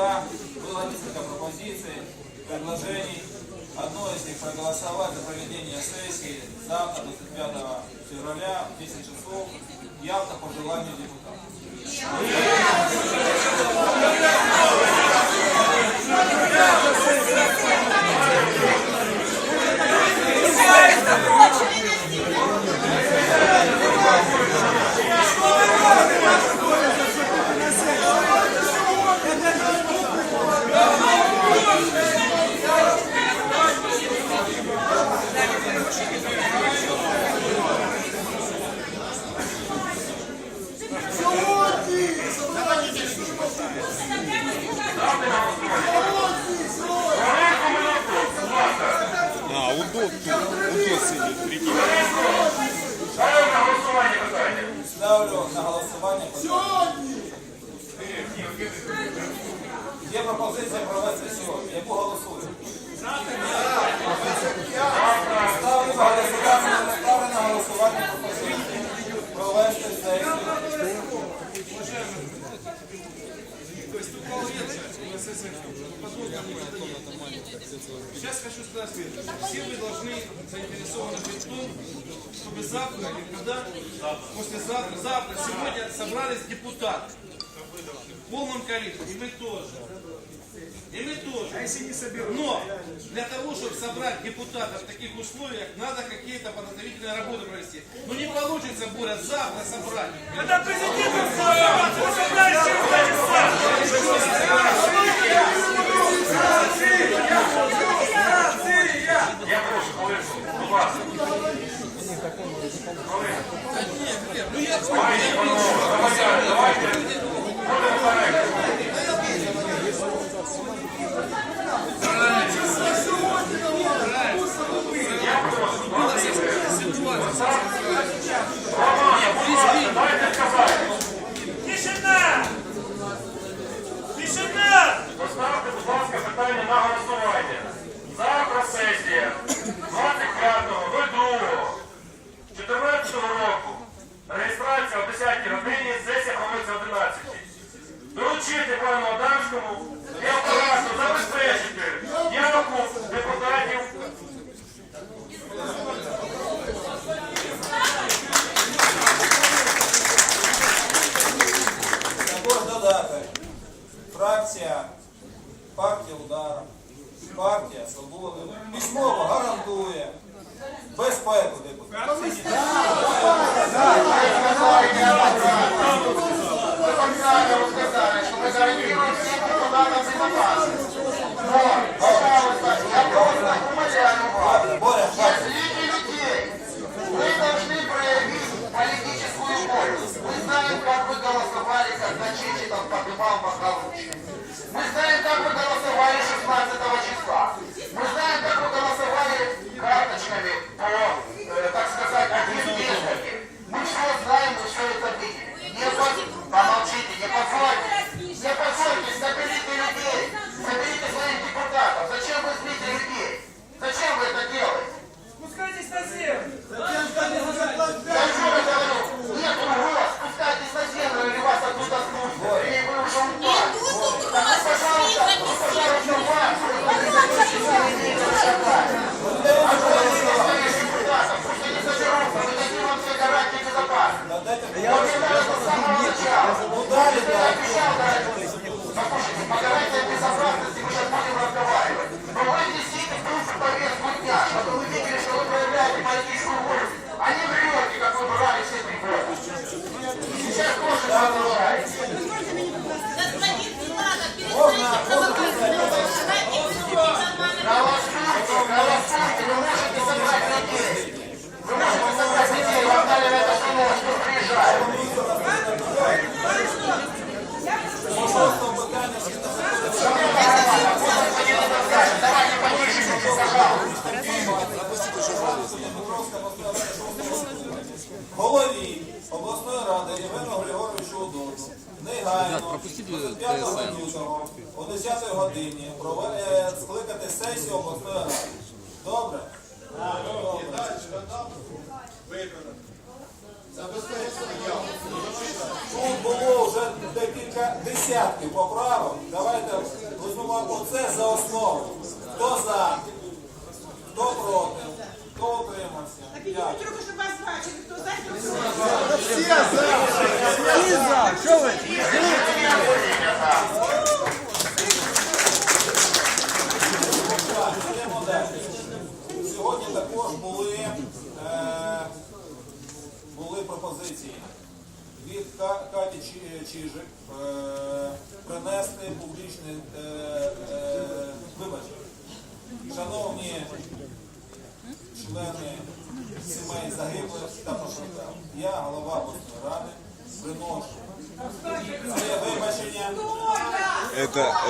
была, было несколько пропозиций, предложений. Одно из них проголосовать за проведение сессии завтра, 25 февраля, в 10 часов, явно по желанию депутатов. Ото, ото сидить, прикинь. Ставлю на голосування питання. Ставлю на голосування питання. Є пропозиція провести сьогодні. Яку голосую? Ставлю на голосування, ставлю на голосування пропозицію провести сесію. Сейчас хочу сказать следующее. Все вы должны заинтересованы в том, чтобы завтра или когда, послезавтра, завтра, сегодня собрались депутаты в полном количестве, и мы тоже. И мы тоже. А если не соберут? Но для того, чтобы собрать депутатов в таких условиях, надо какие-то подготовительные работы провести. Но не получится, Боря, завтра собрать. Когда президент собрать, собрать,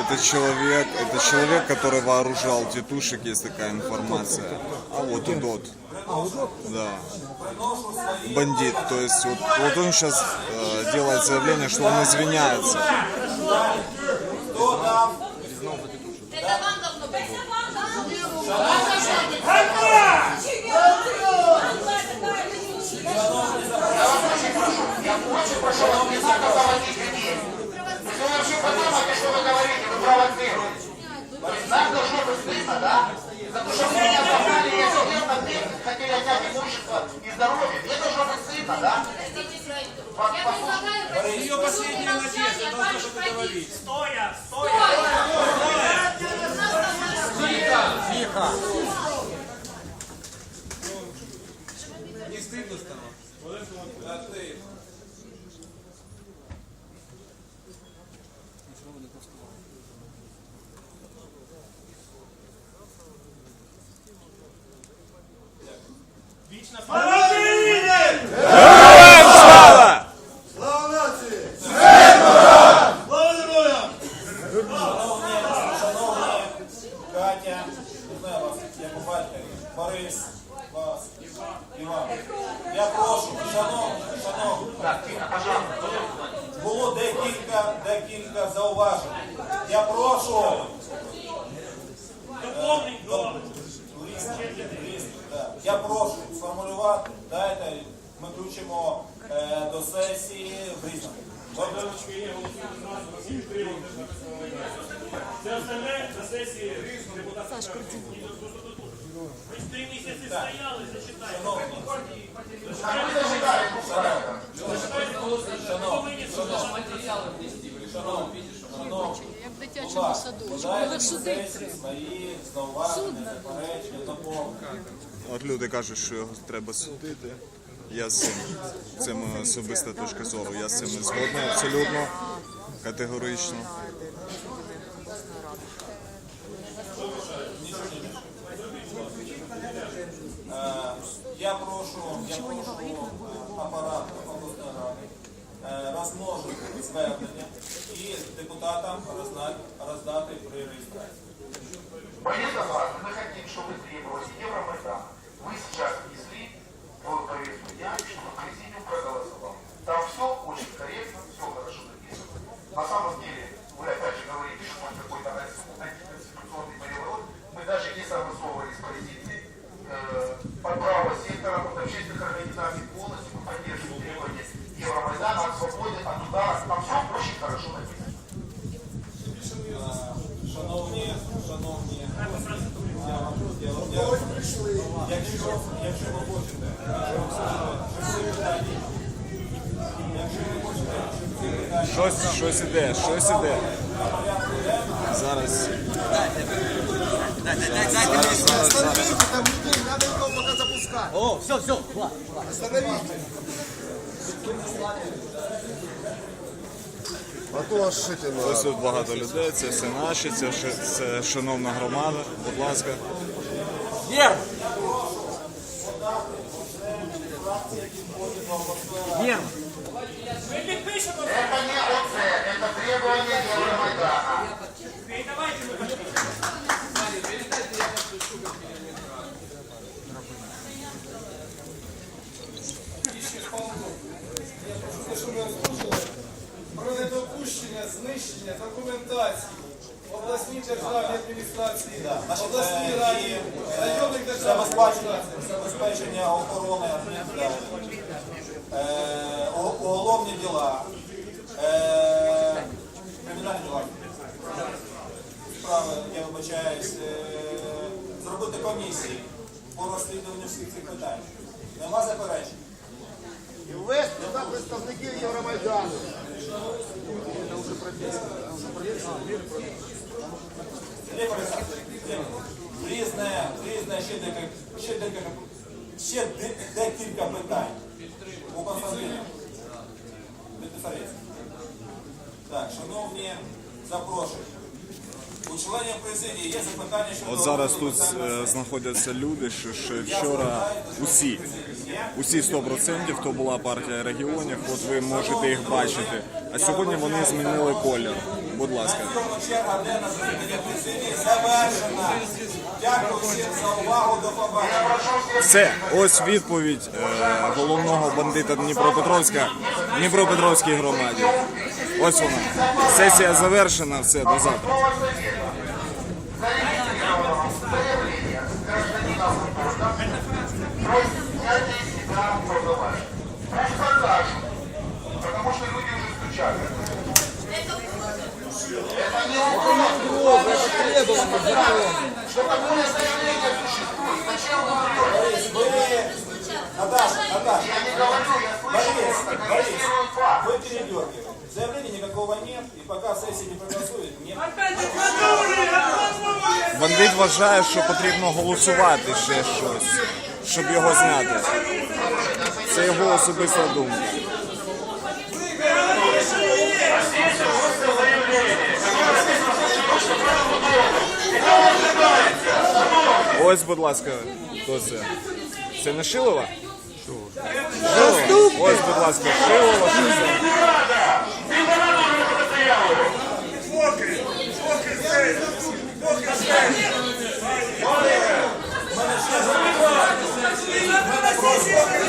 Это, это человек, это человек, который вооружал тетушек, есть такая информация. А вот Удот. Да. Приношу свої Бандит. То есть вот, вот он сейчас делает заявление, что он извиняется. Катя, не знаю вас, я по батькові, Борис, вас, Іван. Я прошу, шановні, шановні, було декілька, декілька зауважень. Я прошу. До. Я прошу сформулювати, дайте, ми включимо е, до сесії в різному. Це остальне на сесії депутатів. Ми три місяці стояли, зачитайте. Як в дитячому садочку. От люди кажуть, що його треба судити. Я з цим, це моя особиста точка зору. Я з цим не згодний абсолютно категорично. Е, Я прошу, я прошу е, апарат обласної ради е, розмножити звернення і депутатам роздати, роздати при реєстрації. Борис Азаров, мы хотим, чтобы требовали Евромайдана. Вы сейчас внесли в Там все очень корректно, все хорошо написано. На самом деле, вы опять же говорите, что это какой-то антиконституционный переворот. Мы даже не согласовывали с президией э, под право сектора, от общественных организаций полностью мы поддерживаем требования Евромайдана от свободы, от удара. Там все очень хорошо написано. Шановні, шановні. Якщо, якщо ви хочете, Щось, щось іде, щось іде. Зараз. Зараз, зараз, зараз. Ось тут багато людей, це все наші, це, ще- це шановна громада. Будь ласка. Ми підпишемо. Это не ОЦ, это требование Евромайдана. Давайте ми підпишемо. Про недопущення знищення документації обласній державній адміністрації, обласній раді, районних державних забезпечення, охорони адміністрації. э, вибачаюсь, е, зробити комісії по розслідуванню всіх цих питань. Нема заперечень? І ввести туди представників Євромайдану. Різне, різне ще декілька, ще декілька, ще декілька питань. У Константина. Так, шановні, запрошую. У членів президії є запитання. От зараз тут е, знаходяться люди, що ще вчора усі, усі 100%, хто була партія регіонів, от ви можете їх бачити. А сьогодні вони змінили колір. Будь ласка. На цьому черга денна засідання президії завершена. Дякую всім за увагу. До побачення. Все, ось відповідь е, головного бандита Дніпропетровська Дніпропетровській громаді. Ось вона. Сесія завершена, все, до завтра. Зарегистрировано заявление гражданина Фуртона про снятие с себя прозывания. Пусть покажут, потому что люди уже стучали. Это не угроза, это требование Что такое заявление существует? Зачем вы врете? Наташа, Наташа, Я не говорю, я слышу Борис, просто, Борис, констатирую факт. вы передергиваете. Заявления никакого нет, и пока сессия не проголосует, нет. Бандит вважає, що потрібно голосувати ще щось, щоб його зняти. Це його особиста думка. Ось, будь ласка, хто це? Це не Шилова? Шилова? Ось, будь ласка, Шилова. що це? Поки! Поки здесь! Поки здесь!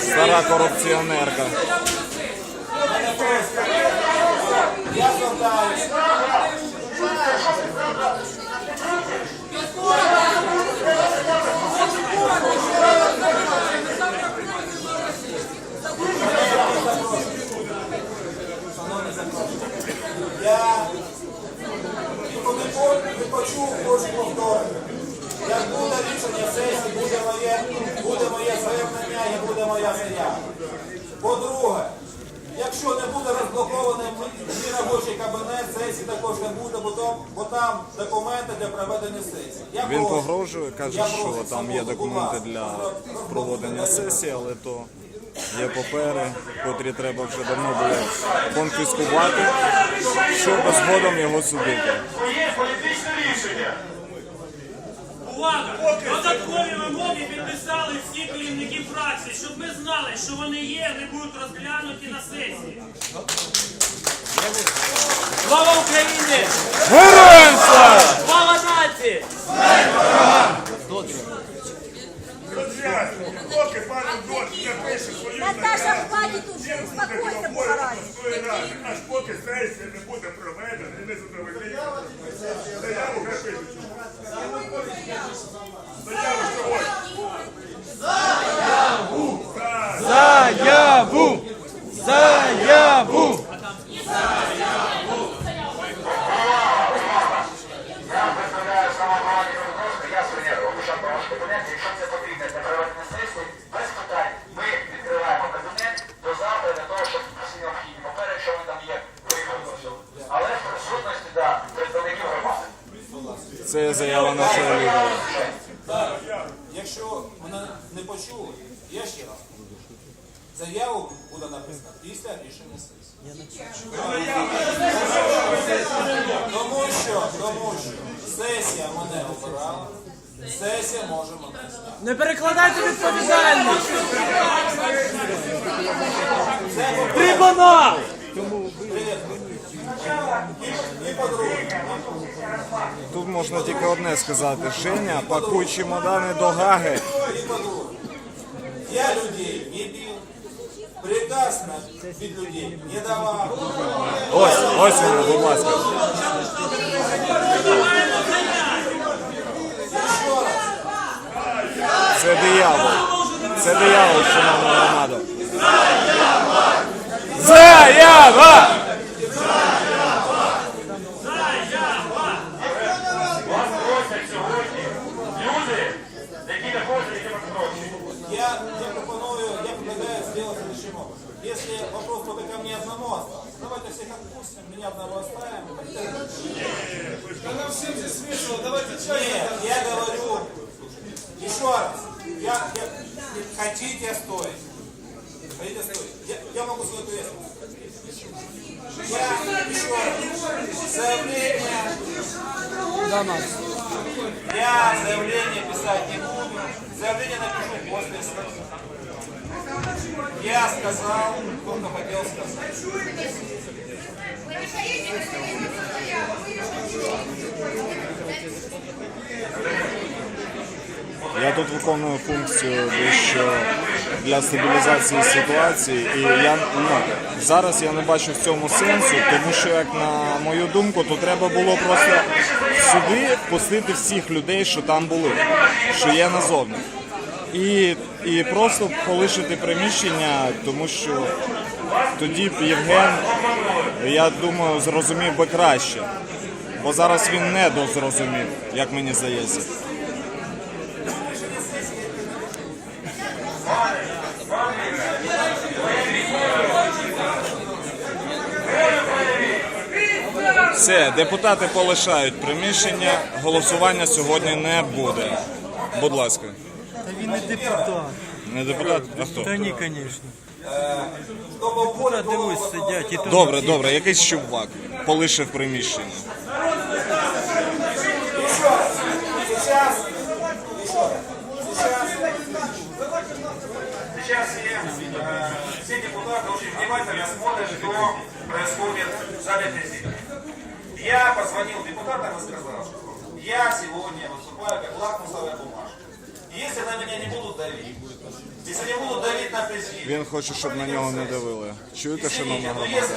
Стара корупціонерка. Я не по- не почув, хочу повторити. Як буде рішення сесії, буде моє, буде моє звернення і буде моя заява. По-друге, якщо не буде розблокований мій робочий кабінет, сесії також не буде, бо, то, бо там документи для проведення сесії. Я Він прошу. погрожує, каже, що там є документи для проводення сесії, але то є папери, котрі треба вже давно було конфіскувати, щоб згодом його судити. Своє політичне рішення. Увага! Додаткові вимоги підписали всі керівники фракцій, щоб ми знали, що вони є, не будуть розглянуті на сесії. Слава Україні! Героям слава! Слава нації! Роз'яснюю. Поки пан Дот не пише свою Наташа, заяву, хватит уже, він буде успокойся, говорити Бухарай. міської ради, аж поки сесія не буде проведена і не задовольнить. Заяву хай пишуть. Заяву сьогодні. Заяву! Заяву! Я представляю самообороні Дніпропетровська, я Сергій Робушак, ваш кабінет. Якщо це потрібно для проведення сесії, без питань ми відкриваємо кабінет до завтра для того, щоб всі необхідні папери, якщо вони там є, виявилися. Але в присутності да, представників громади. Це заява нашого лідера. Якщо мене не почули, я ще раз. Заяву буде написана після рішення сесії. Тому що, тому що сесія мене обирала, сесія може мене зняти. Не перекладайте відповідальність! Трибунал! Тут можна тільки одне сказати. Женя, пакуй чемодани до Гаги. я людей бил, від людей не давав. Ось, ось воно, будь ласка. Це диявол. Це диявол, шановна громада. Заява! Одного оставим. Да нам всем здесь весело, давайте чай. Нет, я говорю, еще раз, я, я, хотите стоить, хотите стоить, я, я могу свою ответственность. Я еще раз, заявление, я заявление писать не буду, заявление напишу после сессии. Я сказал, только хотел сказать. Я тут виконую функцію дещо для стабілізації ситуації, і я ну, зараз я не бачу в цьому сенсу, тому що, як на мою думку, то треба було просто сюди пустити всіх людей, що там були, що є назовні. І, і просто полишити приміщення, тому що тоді б Євген, я думаю, зрозумів би краще. Бо зараз він не дозрозумів, як мені здається. Все, депутати полишають приміщення. Голосування сьогодні не буде. Будь ласка. Та він не депутат. Не депутат, а хто? Та ні, звісно. Чтобы более Та дивись, сидять і то. Добре, добре, якийсь чувак полишив приміщення. Сейчас, сейчас, сейчас все, э, все депутаты очень внимательно смотрят, что происходит в зале президента. Я позвонил депутатам и сказал, что я сегодня выступаю как лакмусовая бумажка. Если на меня не будут давить, він хоче, щоб на нього не давили. Чуєте, шановна громада?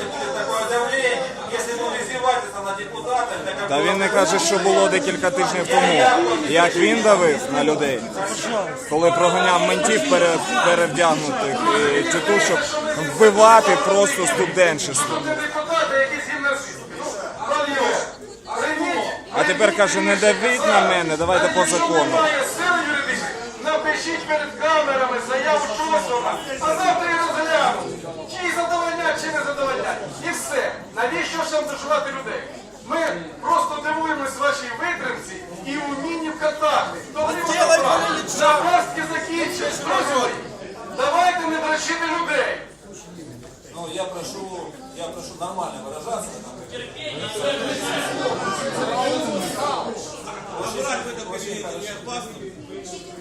Та він не каже, що було декілька тижнів тому. Як він давив на людей, коли проганяв ментів пере, перевдягнутих і тітушок вбивати просто студенчество. Прийміть. А тепер каже, не давіть на мене, давайте по закону. Напишіть перед камерами заяву Шостова, а завтра і розглянуть. Чи задовольнять, чи не задовольнять. І все. Навіщо шантажувати людей? Ми просто дивуємось вашій витримці і умінні вкатати. Добре, Запастки закінчать. Друзі давайте не дрочити людей. Ну, я прошу, я прошу нормально выражаться.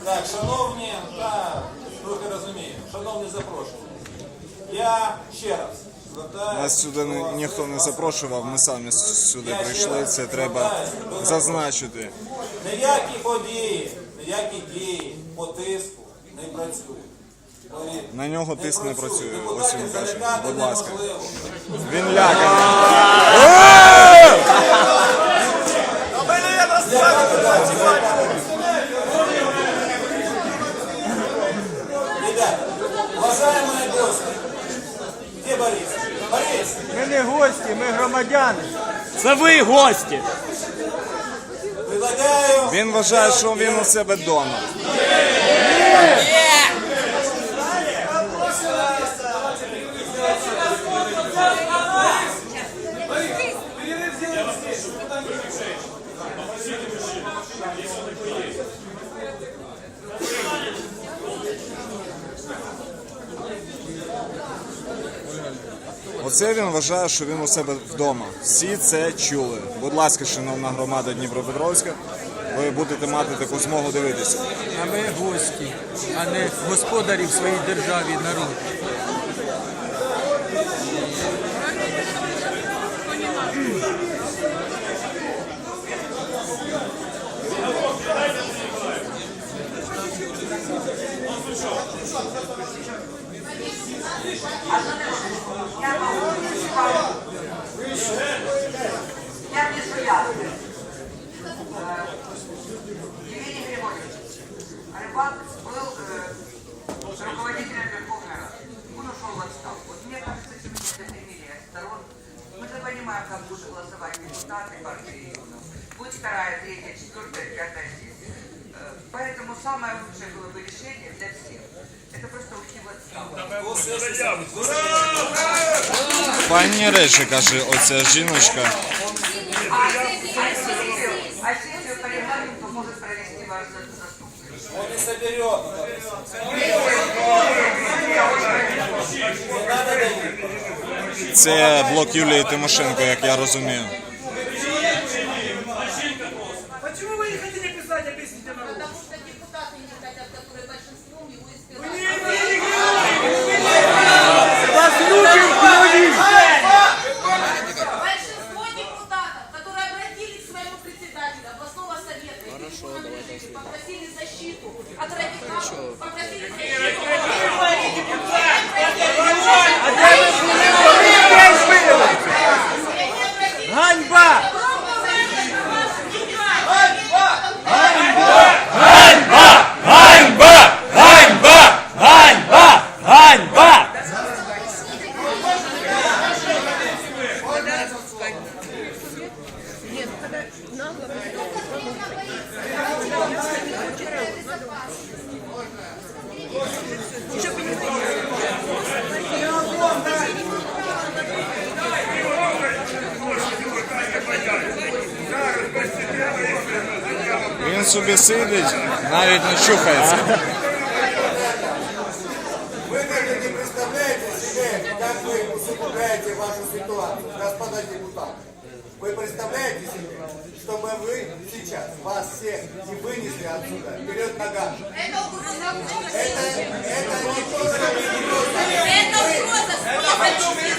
Так, шановні, та, трохи розумію, шановні запрошені. Я ще раз звертаюся. Нас сюди ні- ніхто не запрошував, ми самі с- сюди прийшли. Це треба зазначити. Ніякі події, ніякі дії по тиску не працюють. Повірте. На нього тиск не працює. Ось він каже. залякати Будь ласка. неможливо. Він ляканий. Ребята, уважаемые гости, где Борис? Борис, Ми не гості, ми громадяни. Це ви гості. Він вважає, що він у себе вдома. Перерыв сделаем здесь, чтобы куда не мешать. Оце він вважає, що він у себе вдома. Всі це чули. Будь ласка, шановна громада Дніпропетровська, ви будете мати таку змогу дивитися. А ми гості, а не господарі в своїй державі народ. Я не заяви. Григорьевич, Рыбак был руководителем Верховной Рады. Он ушел в отставку. Вот мне кажется, сегодня примирие сторон. Мы же понимаем, как будут голосовать депутаты партии регионов. Будет вторая, третья, четвертая. Поэтому самое лучшее было бы решение для всех. Это просто уйти в отставку. Файні речі, каже оця жіночка. А сессию, а сессию, а сессию по регламенту может провести ваш за- заступник. Он не соберет. Не надо давить. Це блок Юлії Тимошенко, як я розумію. Сидить, навіть не чухається. Вы даже не представляете себе, как вы усугубляете вашу ситуацию, господа депутаты. Вы представляете себе, чтобы вы сейчас, вас всех и вынесли отсюда, вперед ногами. Это угроза. Это, это не угроза. Это угроза.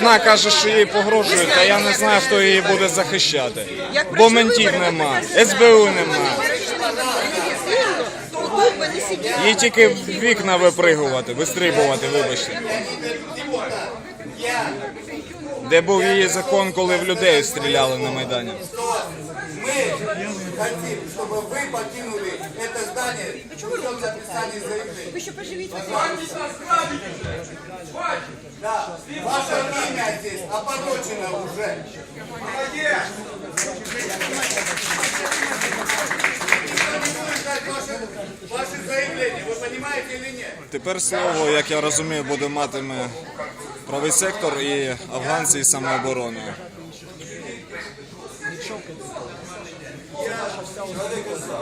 Одна каже, що їй погрожують, а я не знаю, хто її буде захищати. Бо ментів нема, СБУ нема. Їй тільки в вікна випригувати, вистрибувати, вибачте. Де був її закон, коли в людей стріляли на Майдані? Мы хотим, чтобы вы покинули это здание путем написания заявления. Вы еще поживите. Да, ваше имя здесь опорочено уже. Ваши, ваши заявления, вы понимаете или нет? Тепер слово, як я розумію, буде матиме правий сектор і афганці із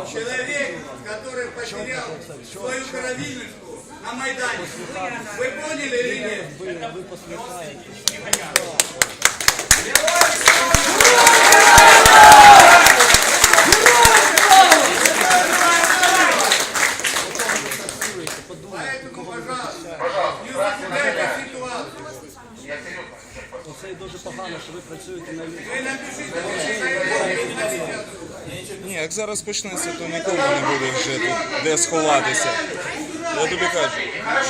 Человек, который потерял свою кровиночку на Майдане. Вы поняли или нет? як зараз почнеться, то нікому не буде вже тут де сховатися. Я тобі кажу,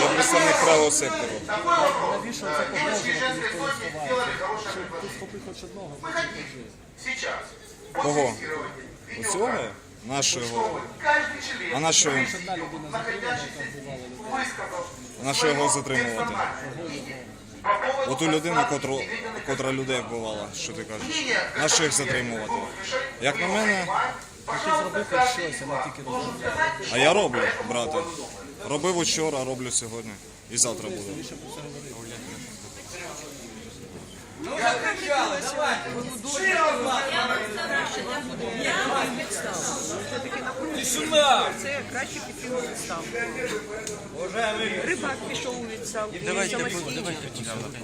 я представник правого сектору. Девушки и женской сотни сделали хорошее предложение. Мы хотим сейчас, Кого? после тестирования Оцього? Нашого. каждый член, А на що він? находящийся здесь, высказал На що його затримувати? персональное мнение по поводу Оту людину, поставки котру, невиданных котра людей вбивала, що ти кажеш? мнения На що їх затримувати? Як на мене, а я роблю, брате. Робив учора, роблю сьогодні. І завтра буду. Це краще піти у відставку. Рибак пішов у відставку. Давайте, давайте.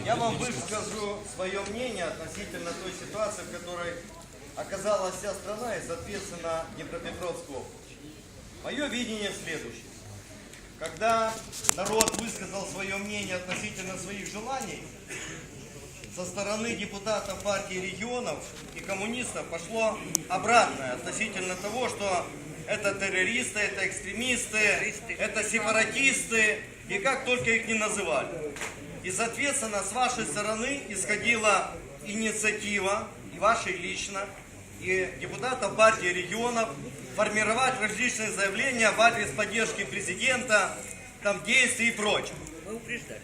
Я вам выскажу свое мнение относительно той ситуации, в которой оказалась вся страна и, соответственно, Днепропетровская область. Мое видение следующее. Когда народ высказал свое мнение относительно своих желаний, со стороны депутатов партии регионов и коммунистов пошло обратное относительно того, что это террористы, это экстремисты, это сепаратисты, и как только их не называли. И, соответственно, с вашей стороны исходила инициатива, и вашей лично, и депутатов партии регионов формировать различные заявления в адрес поддержки президента, там действий и прочее.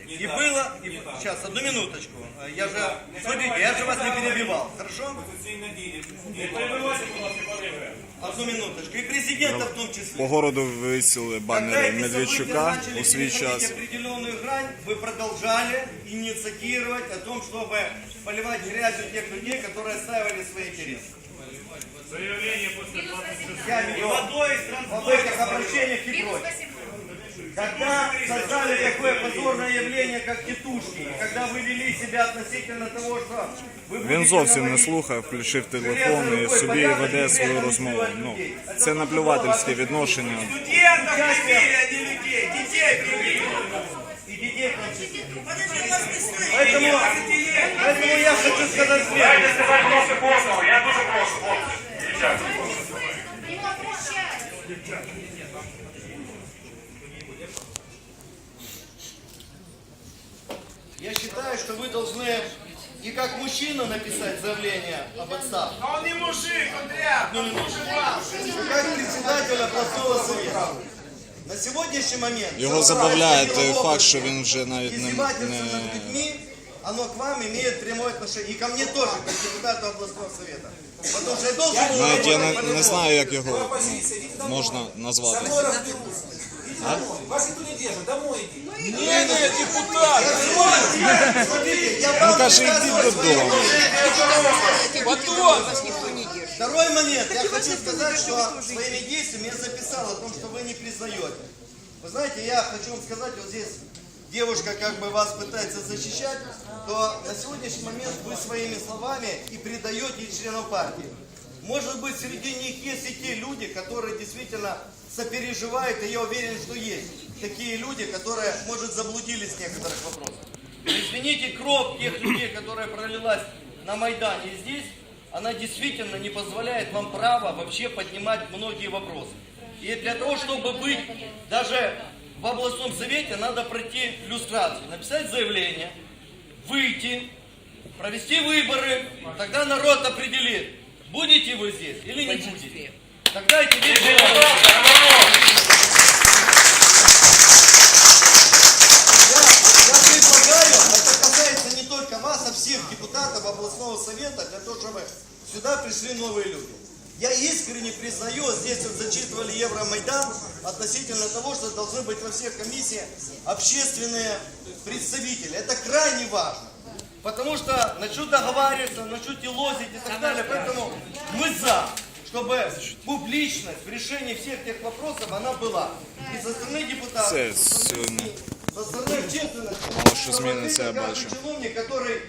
И было, и, сейчас, одну минуточку, я же, смотрите, я же вас не перебивал, хорошо? Одну минуточку, и президента в том числе. По городу банери эти Медведчука у свій час. определенную грань, вы продолжали инициировать о том, чтобы поливать грязью тех людей, которые отстаивали свои интересы. Заявление после 26 Я не водой об этих обращениях и прочее. Когда создали такое позорное явление, как тетушки, и когда вы вели себя относительно того, что вы Він будете зовсім не говорить, слухає, включив телефон і собі веде свою розмову. Ну, це наплювательське відношення. Студентов привили, а не людей. Детей привили. и детей в том числе. Поэтому, поэтому я хочу сказать следующее. Дайте сказати просто кожного, я дуже прошу, хлопці. Дівчата. Я считаю, что вы должны и как мужчина написать заявление об отставке. А он не мужик, он дрянь. Он мужик ваш. как председатель областного совета. На сегодняшний момент Його все забавляє той что факт, що він вже навіть не, не оно к вам имеет прямое отношение. И ко мне тоже, как депутату областного совета. Потому что я должен был навіть я не, не знаю, як його ну, можна назвати. Домой разберусь. Иди домой. Вас никто не держит. Домой иди. Не, не, депутат. Смотрите, я Він правду каже, йди додому. Держит. Второй момент. Я хочу сказать, что своими действиями я записал о том, что вы не признаете. Вы знаете, я хочу вам сказать, вот здесь девушка как бы вас пытается защищать, то на сегодняшний момент вы своими словами и предаете членов партии. Может быть, среди них есть и те люди, которые действительно сопереживают, и я уверен, что есть такие люди, которые, может, заблудились в некоторых вопросах. Извините, кровь тех людей, которая пролилась на Майдане здесь, она действительно не позволяет вам права вообще поднимать многие вопросы. И для того, чтобы быть даже в областном совете, надо пройти люстрацию, написать заявление, выйти, провести выборы, тогда народ определит, будете вы здесь или не будете. Тогда эти вещи... Я, я предлагаю, это касается не только вас, а всех депутатов областного совета, для того, чтобы сюда пришли новые люди. Я искренне признаю, здесь вот зачитывали Евромайдан относительно того, что должны быть во всех комиссиях общественные представители. Это крайне важно. Потому что начнут договариваться, начнут лозить и так далее. Поэтому мы за, чтобы публичность в решении всех тех вопросов она была. И со стороны депутатов, со стороны. СМИ, со стороны общественности. Мало що зміниться, я бачу. чиновник, который